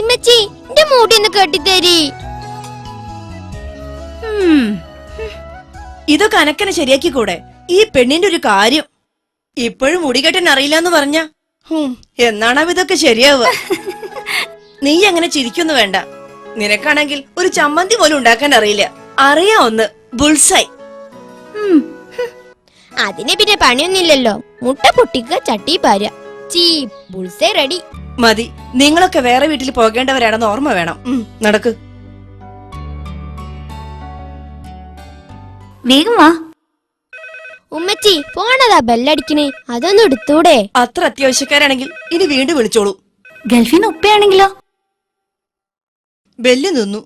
ഇമ്മച്ചി എന്റെ മൂടി ഒന്ന് കെട്ടിത്തരി. ഇത് ഇതൊക്കെ അനക്കനെ ശരിയാക്കി കൂടെ ഈ പെണ്ണിന്റെ ഒരു കാര്യം. ഇപ്പോഴും മുടികെട്ടൻ അറിയില്ല എന്ന് പറഞ്ഞ എന്നാണാവ് ഇതൊക്കെ ശരിയാവുക? നീ അങ്ങനെ ചിരിക്കൊന്നു വേണ്ട. നിനക്കാണെങ്കിൽ ഒരു ചമ്മന്തി പോലും ഉണ്ടാക്കാൻ അറിയില്ല. അറിയാ ഒന്ന് ബുൾസായി. അതിനെ അതിന് പിന്നെ പണിയൊന്നുമില്ലല്ലോ. മുട്ട പൊട്ടിക്കുക ചട്ടി പാര ചീ ബുൾസേ റെഡി. മതി. നിങ്ങളൊക്കെ വേറെ വീട്ടിൽ പോകേണ്ടവരാണെന്ന് ഓർമ്മ വേണം. നടക്ക്. വേഗം വാ. ഉമ്മച്ചി പോണതാ ബെല്ലടിക്കണേ. അതൊന്നും എടുത്തൂടെ. അത്ര അത്യാവശ്യക്കാരാണെങ്കിൽ ഇനി വീണ്ടും വിളിച്ചോളൂ. ഗൾഫിൽ നിന്ന് ഉപ്പയാണെങ്കിലോ? ബെല്ല് നിന്നു.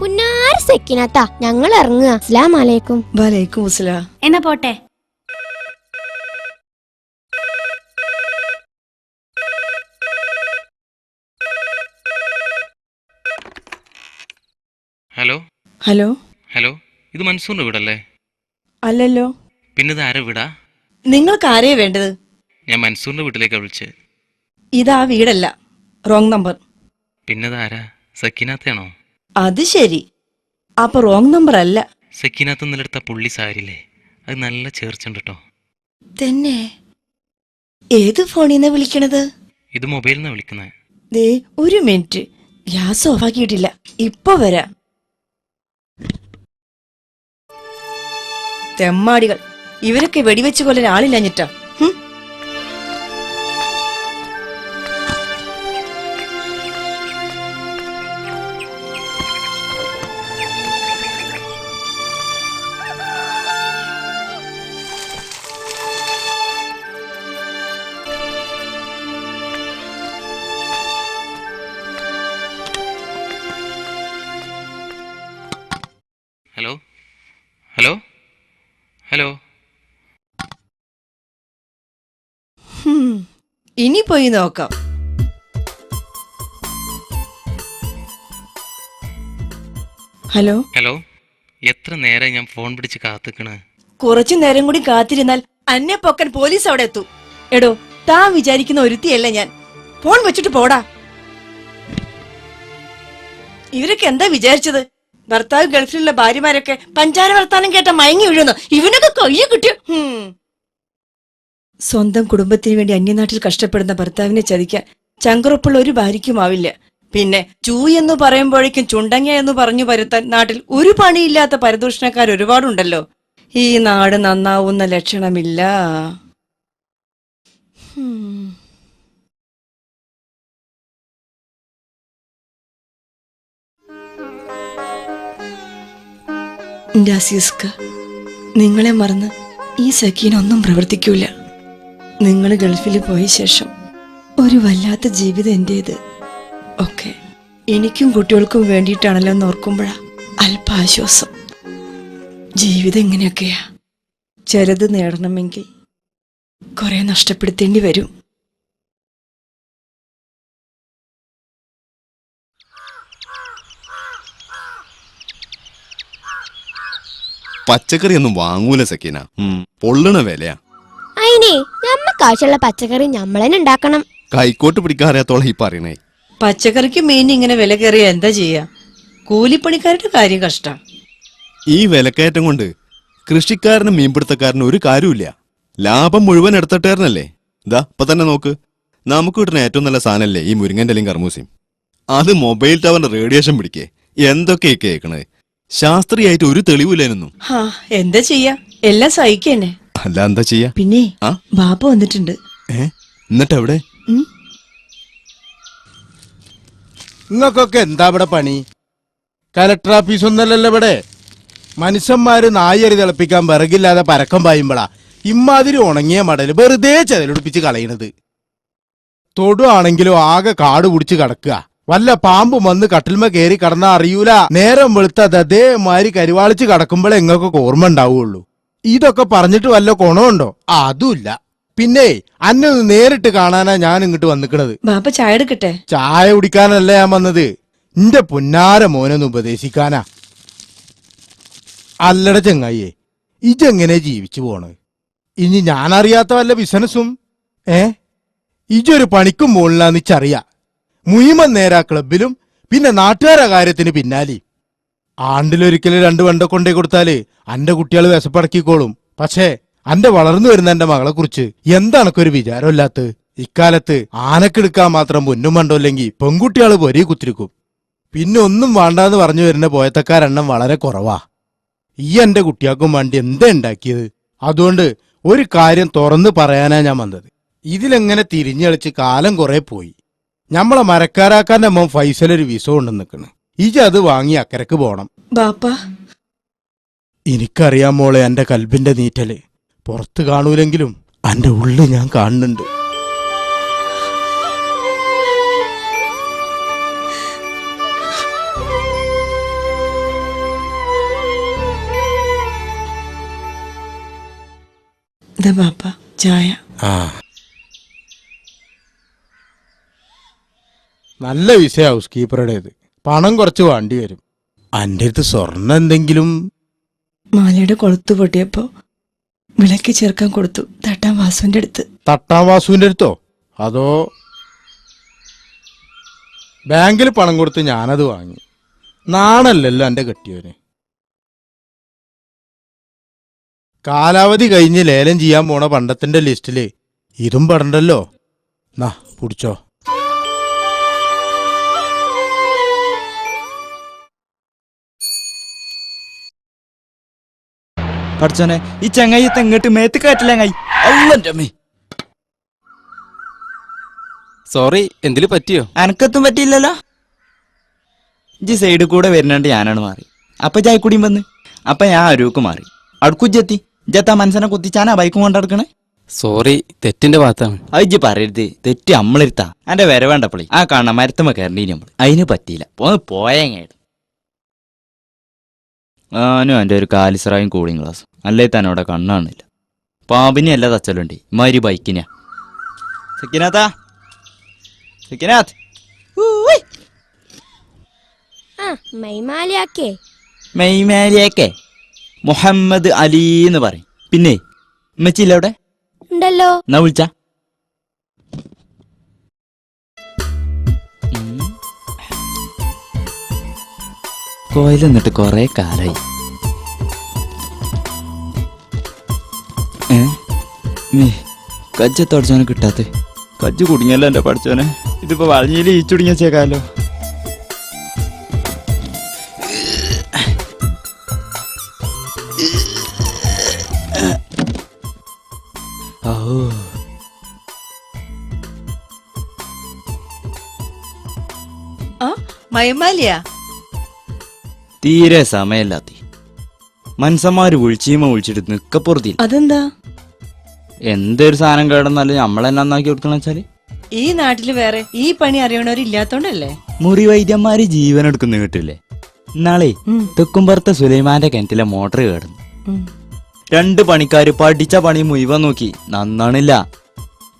പുന്നാര സെക്കിനത്താ ഞങ്ങൾ ഇറങ്ങുക. അസ്ലാം അലൈക്കും. വലൈക്കും അസ്സലാം. എന്നാ പോട്ടെ. ഹലോ? ഹലോ? ഹലോ? ഇത് മൻസൂറിന്റെ വീടല്ലേ? അല്ലല്ലോ. പിന്നെ ഇത് ആരെ വീടാ? നിങ്ങൾക്ക് ആരെയാ വേണ്ടത്? ഞാൻ മൻസൂറിന്റെ വീട്ടിലേക്കാ വിളിച്ച്. ഇതാ വീടല്ല. റോങ് നമ്പർ പിന്നെ ഇത് ആരാ? സക്കിനാത്താണോ അത് ശരി. അപ്പൊ റോങ് നമ്പർ അല്ല. സക്കിനാത്ത് നിന്നെടുത്ത പുള്ളി സാരില്ലേ? അത് നല്ല ചേർച്ചുണ്ട് കേട്ടോ തന്നെ? ഏത് ഫോണിന്നാ വിളിക്കണത്? ഇത് മൊബൈലിൽ നിന്നാ വിളിക്കുന്നത് ദേ ഒരു മിനിറ്റ്. ഗ്യാസ് ഓഫാക്കിയിട്ടില്ല. ഇപ്പൊ വരാം. തെമ്മാടികൾ. ഇവരൊക്കെ വെടിവെച്ച് കൊല്ലാൻ ആളില്ലഞ്ഞിട്ടാ. Hello hello hello hmm. ഇനി പോയി നോക്കാം. ഹലോ? ഹലോ എത്ര നേരം ഞാൻ ഫോൺ പിടിച്ച് കാത്തുക്കണ്? കുറച്ചു നേരം കൂടി കാത്തിരുന്നാൽ അന്നെ പൊക്കൻ പോലീസ് അവിടെ എത്തും. എടോ താൻ വിചാരിക്കുന്ന ഒരുത്തിയല്ല ഞാൻ. ഫോൺ വെച്ചിട്ട് പോടാ. ഇവരൊക്കെ എന്താ വിചാരിച്ചത്? ഭർത്താവ് ഗൾഫിലുള്ള ഭാര്യമാരൊക്കെ പഞ്ചാര വർത്താനം കേട്ട മയങ്ങി വീഴുന്നു. ഇവനൊക്കെ കയ്യ കിട്ടിയ സ്വന്തം കുടുംബത്തിന് വേണ്ടി അന്യനാട്ടിൽ കഷ്ടപ്പെടുന്ന ഭർത്താവിനെ ചതിക്കാൻ ചങ്കറുപ്പുള്ള ഒരു ഭാര്യയ്ക്കുമാവില്ല പിന്നെ ചൂ എന്ന് പറയുമ്പോഴേക്കും ചുണ്ടങ്ങ എന്ന് പറഞ്ഞു പരുത്താൻ നാട്ടിൽ ഒരു പണിയില്ലാത്ത പരദൂഷണക്കാർ ഒരുപാടുണ്ടല്ലോ. ഈ നാട് നന്നാവുന്ന ലക്ഷണമില്ല. അസീസ്ക നിങ്ങളെ മറന്ന് ഈ സക്കീനൊന്നും പ്രവർത്തിക്കൂല. നിങ്ങൾ ഗൾഫിൽ പോയ ശേഷം ഒരു വല്ലാത്ത ജീവിതം എന്റേത് ഒക്കെ എനിക്കും കുട്ടികൾക്കും വേണ്ടിയിട്ടാണല്ലോ എന്ന് ഓർക്കുമ്പോഴാ അല്പ ആശ്വാസം ജീവിതം ഇങ്ങനെയൊക്കെയാ. ചിലത് നേടണമെങ്കിൽ കുറേ നഷ്ടപ്പെടുത്തേണ്ടി വരും. പച്ചക്കറി ഒന്നും വാങ്ങൂല സക്കീന. പൊള്ളണ വിലയാ. അയിനേ നമ്മക്ക് ആവശ്യമുള്ള പച്ചക്കറി നമ്മളെന്നെ ഉണ്ടാക്കണം. കൈക്കോട്ട് പിടിക്കാൻ അറിയാത്തോളം ഈ പറയണേ പച്ചക്കറിക്ക് മീൻ ഇങ്ങനെ വില കയറിയ എന്താ ചെയ്യാ? കൂലിപ്പണിക്കാരുടെ കാര്യം കഷ്ട. ഈ വിലക്കയറ്റം കൊണ്ട് കൃഷിക്കാരനും മീൻപിടുത്തക്കാരനും ഒരു കാര്യമില്ല ലാഭം മുഴുവൻ എടുത്തിട്ടായിരുന്നല്ലേ ഇതാ ഇപ്പൊ തന്നെ നോക്ക്. നമുക്ക് കിട്ടുന്ന ഏറ്റവും നല്ല സാധനല്ലേ ഈ മുരിങ്ങന്റെ അല്ലെങ്കിൽ കർമൂസിയും. അത് മൊബൈൽ ടവറിന്റെ റേഡിയേഷൻ പിടിക്കേ. എന്തൊക്കെയൊക്കെ കേക്കണത്? ശാസ്ത്രീയമായിട്ട് ഒരു തെളിവില്ലായിരുന്നു. ഹാ എന്താ ചെയ്യാ? എല്ലാം സഹിക്കന്നെ. അല്ല എന്താ ചെയ്യാ? പിന്നെ ആ? ബാപ്പ വന്നിട്ടുണ്ട്. ഏ? എന്നിട്ട് എവിടെ ഉം? നിങ്ങൾക്കൊക്കെ എന്താ ഇവിടെ പണി? കലക്ടർ ഓഫീസ് ഒന്നല്ലല്ലോ ഇവിടെ. മനുഷ്യന്മാര് നായരി തിളപ്പിക്കാൻ വിറകില്ലാതെ പരക്കം പായുമ്പളാ ഇമ്മാതിരി ഉണങ്ങിയ മടൽ വെറുതെ ചെതലൊടിപ്പിച്ച് കളയണത്. തൊടുവാണെങ്കിലും ആകെ കാട് പിടിച്ച് കിടക്കുക. വല്ല പാമ്പും വന്ന് കട്ടിൽമ കയറി കടന്നാ അറിയൂല. നേരം വെളുത്തത് അതേമാതിരി കരിവാളിച്ച് കടക്കുമ്പോഴേ എങ്ങൊക്കെ ഓർമ്മ ഉണ്ടാവുള്ളൂ. ഇതൊക്കെ പറഞ്ഞിട്ട് വല്ല ഗുണമുണ്ടോ അതുമില്ല. പിന്നെ അന്നെ ഒന്ന് നേരിട്ട് കാണാനാ ഞാൻ ഇങ്ങോട്ട് വന്നിക്കണത്. ബാപ്പ ചായ എടുക്കട്ടെ? ചായ കുടിക്കാനല്ല ഞാൻ വന്നത്. നിന്റെ പുന്നാര മോനൊന്ന് ഉപദേശിക്കാനാ. അല്ലട ചെങ്ങായിയെ ഇജെങ്ങനെ ജീവിച്ചു പോണ്? ഇനി ഞാനറിയാത്ത വല്ല ബിസിനസ്സും ഏ? ഇജൊരു പണിക്കും മുകളിലാന്ന് ഇച്ചറിയാ. മുയിമൻ നേരാ ക്ലബിലും പിന്നെ നാട്ടുകാരെ കാര്യത്തിന് പിന്നാലെ. ആണ്ടിലൊരിക്കലും രണ്ട് വണ്ട കൊണ്ടേ കൊടുത്താൽ അന്റെ കുട്ടികൾ വിശപ്പടക്കിക്കോളും. പക്ഷേ അന്റെ വളർന്നു വരുന്ന എന്റെ മകളെ കുറിച്ച് എന്താണക്കൊരു വിചാരമില്ലാത്ത? ഇക്കാലത്ത് ആനക്കെടുക്കാൻ മാത്രം പൊന്നും മണ്ടോല്ലെങ്കിൽ പെൺകുട്ടികൾ പൊരി കുത്തിരിക്കും. പിന്നെ ഒന്നും വേണ്ടാന്ന് പറഞ്ഞു വരുന്ന പോയത്തക്കാരെണ്ണം വളരെ കുറവാ. ഈ എന്റെ കുട്ടിയാക്കും വണ്ടി എന്താ ഉണ്ടാക്കിയത്? അതുകൊണ്ട് ഒരു കാര്യം തുറന്നു പറയാനാ ഞാൻ വന്നത്. ഇതിലെങ്ങനെ തിരിഞ്ഞളിച്ച് കാലം കുറെ പോയി. ഞമ്മളെ മരക്കാരാക്കാന്റെ അമ്മ ഫൈസൽ ഒരു വിസ കൊണ്ട് നിൽക്കണ് ഇജ അത് വാങ്ങി അക്കരക്ക് പോണം. ബാപ്പ. എനിക്കറിയാം മോളെ എന്റെ കൽബിന്റെ നീറ്റൽ. പുറത്ത് കാണൂലെങ്കിലും എന്റെ ഉള്ളിൽ ഞാൻ കാണുന്നുണ്ട്. ബാപ്പ ചായ. ആ. നല്ല വിഷയ ഹൗസ് കീപ്പറുടേത്. പണം കുറച്ച് വേണ്ടി വരും. അന്റെ അടുത്ത് സ്വർണം എന്തെങ്കിലും? മാലയുടെ കൊളുത്തു പൊട്ടിയപ്പോ വിളക്ക് ചേർക്കാൻ കൊടുത്തു. തട്ടാം വാസുവിന്റെ അടുത്ത്. തട്ടാം വാസുവിന്റെ അടുത്തോ? അതോ ബാങ്കിൽ പണം കൊടുത്ത് ഞാനത് വാങ്ങി. നാണല്ലല്ലോ എന്റെ കെട്ടിയോന് കാലാവധി കഴിഞ്ഞ് ലേലം ചെയ്യാൻ പോണ പണ്ടത്തിന്റെ ലിസ്റ്റിൽ ഇതും പെടണ്ടല്ലോ നാ പിടിച്ചോ പഠിച്ചോനെ ഈ ചങ്ങായി തെങ്ങട്ട് മേത്ത് കാറ്റില്ലങ്ങായി അള്ളന്റെ അമ്മേ സോറി എന്തിൽ പറ്റിയോ? അനക്കത്തും പറ്റിയില്ലല്ലോ? ഇജ്ജ് സൈഡിൽ കൂടെ വരുന്നുണ്ട് ഞാനാണ് മാറി. അപ്പൊ ചായക്കുടിയും വന്ന്. അപ്പൊ ഞാൻ അരൂക്ക് മാറി. അടുക്കുജ്ജെത്തി ഇജ്ജത്താ മനസ്സിനെ കുത്തിച്ചാനാ ബൈക്കും കൊണ്ടടക്കണേ സോറി തെറ്റിന്റെ ഭാഗത്താണ്. അത് ഇജ്ജ് പറയരുത്. തെറ്റ് അമ്മളിരുത്താ. എന്റെ വരവേണ്ടപ്പളി ആ കാണ മരത്തുമ്മ കയറണ്ടി നമ്മൾ അതിന് പറ്റിയില്ല. പോയങ്ങായിട്ട് ഞാനും എന്റെ ഒരു കാലിസറായും കൂളിംഗ് ഗ്ലാസ്. അല്ലേ തന്നെ അവിടെ കണ്ണാണില്ല. പാമ്പിനെ അല്ല തച്ചലുണ്ട് ഇമാതിരി ബൈക്കിനാ. സിക്കിനാഥാ സിക്കിനാഥ് മെയ്മേലിയൊക്കെ. മുഹമ്മദ് അലി എന്ന് പറയും. പിന്നെ ഉമ്മച്ചില്ല അവിടെ? ഉണ്ടല്ലോ. എന്നാ വിളിച്ച? കോയിൽ നിന്നിട്ട് കുറെ കാലായി. ഏ? മേ കജ്ജത്തോടച്ചോനെ കിട്ടാത്ത? കജ്ജ് കുടുങ്ങിയല്ലോ എന്റെ പഠിച്ചോനെ ഇതിപ്പോ വളഞ്ഞിൽ ഈ ഓ ആ മയമാലിയ? തീരെ സമയല്ലാത്തി മനുഷ്യന്മാര് വിളിച്ചീമ വിളിച്ചിട്ട് നിക്കപ്പുറത്തി അതെന്താ? എന്തൊരു സാധനം കേടന്നാലും നമ്മളെന്നെ നന്നാക്കി കൊടുക്കണം വെച്ചാൽ? ഈ നാട്ടിൽ വേറെ ഈ പണി അറിയണവരില്ലാത്തോണ്ടല്ലേ? മുറി വൈദ്യന്മാര് ജീവൻ എടുക്കുന്ന കിട്ടില്ലേ ഉം. തെക്കുംപുറത്തെ സുലൈമാന്റെ കിണറ്റിലെ മോട്ടർ കേടുന്നു. രണ്ട് പണിക്കാര് പഠിച്ച പണി മുഴുവൻ നോക്കി നന്നാണില്ല.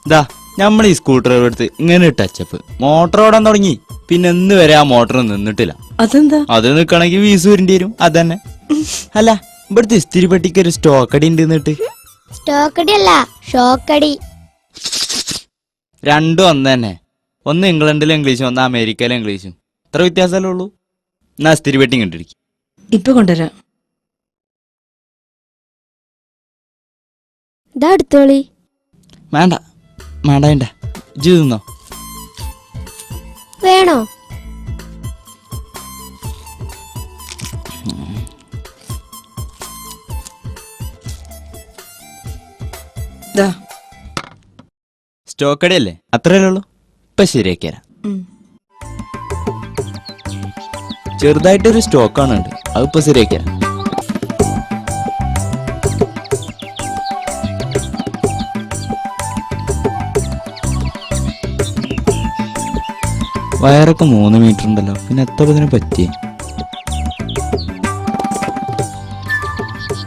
ദാ നമ്മൾ ഈ സ്കൂട്ടർ എടുത്ത് ഇങ്ങനെ ടച്ചപ്പ് മോട്ടർ ഓടാൻ തുടങ്ങി. പിന്നെ ഇന്ന് വരെ ആ മോട്ടർ നിന്നിട്ടില്ല. അതെന്താ? അത് നിക്കണെങ്കിൽ വീസ് വരേണ്ടി വരും. അതന്നെ. അല്ല ഇവിടുത്തെ ഇസ്തിരി പെട്ടിക്ക് ഒരു സ്റ്റോക്കടി അടി ഉണ്ട് എന്നിട്ട്. സ്റ്റോക്കടി അല്ല ഷോക്കടി. രണ്ടും ഒന്ന് തന്നെ. ഒന്ന് ഇംഗ്ലണ്ടിലെ ഇംഗ്ലീഷും ഒന്ന് അമേരിക്കയിലെ ഇംഗ്ലീഷും. ഇത്ര വ്യത്യാസമല്ലേ ഉള്ളൂ? എന്നാ ഇസ്തിരി പെട്ടി കണ്ടിരിക്കും ഇപ്പൊ കൊണ്ടുവരാം. ഇതാ എടുത്തോളി. വേണ്ട വേണ്ട വേണ്ട. തിന്നോ. വേണോ? ദാ. സ്റ്റോക്ക് അടിയല്ലേ അത്രയല്ലേ ഉള്ളൂ ഇപ്പൊ ശരിയാക്കിയരാ ഉം. ചെറുതായിട്ടൊരു സ്റ്റോക്കാണ് ഉണ്ട് അതിപ്പോ ശരിയാക്കിയരാ വയറൊക്കെ മൂന്ന് മീറ്റർ ഉണ്ടല്ലോ. പിന്നെ എത്ര ഇതിന് പറ്റി?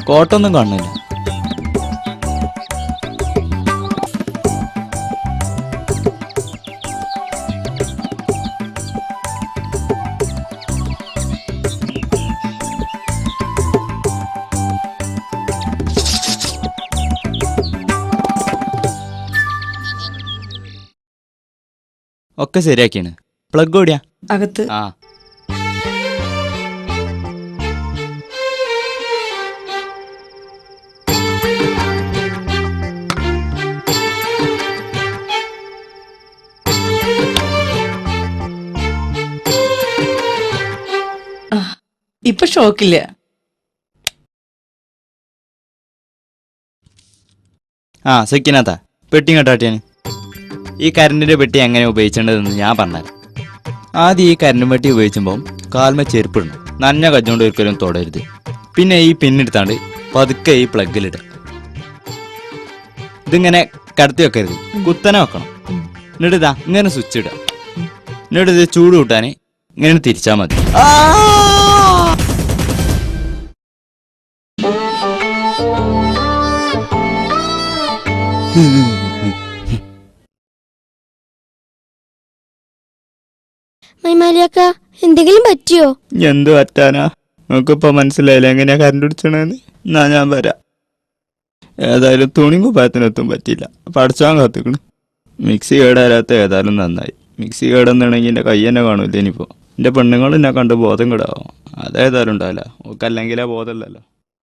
കോട്ടൊന്നും കാണുന്നില്ല. ഒക്കെ ശരിയാക്കിയാണ് പ്ലഗ് ഓടിയാ അകത്ത്. ആ. ഇപ്പൊ ഷോക്കില്ല. ആ സെക്കിനാത്ത പെട്ടി കട്ടാട്ടിയാണ് ഈ കരണ്ടിന്റെ പെട്ടി എങ്ങനെ ഉപയോഗിക്കേണ്ടതെന്ന് ഞാൻ പറഞ്ഞുതരാം. ആദ്യം ഈ കരണ്ടും വെട്ടി ഉപയോഗിക്കുമ്പോൾ കാൽമ ചെരുപ്പിടണം നനഞ്ഞ കജ്ജുകൊണ്ട് ഒരിക്കലും തൊടരുത്. പിന്നെ ഈ പിന്നെടുത്താണ്ട് പതുക്കെ ഈ പ്ലഗിലിടുക. ഇതിങ്ങനെ കടത്തി വെക്കരുത്. കുത്തനെ വെക്കണം. എന്നിട്ട് ഇതാ ഇങ്ങനെ സ്വിച്ച് ഇടുക. എന്നിട്ട് ഇത് ചൂട് കൂട്ടാൻ ഇങ്ങനെ തിരിച്ചാൽ മതി. മൈമാലിയാക്ക എന്തെങ്കിലും പറ്റിയോ? എന്ത് പറ്റാനാ? നമുക്കിപ്പോ മനസ്സിലായില്ല എങ്ങനെയാ കരണ്ട് പിടിച്ചണെന്ന്? എന്നാ ഞാൻ വരാം. ഏതായാലും തുണി കുപ്പായത്തിനൊത്തും പറ്റില്ല പഠിച്ചാൻ കാത്തിക്കണ്. മിക്സി കേടാരാത്ത ഏതായാലും നന്നായി. മിക്സി കേടെന്നുണ്ടെങ്കിൽ എന്റെ കൈ തന്നെ കാണൂല ഇനിയിപ്പോൾ എന്റെ പെണ്ണുങ്ങൾ എന്നെ കണ്ട് ബോധം കിടാവും? അതേതായാലും ഉണ്ടാവില്ല. ഓക്കല്ലെങ്കിലേ ബോധമില്ലല്ലോ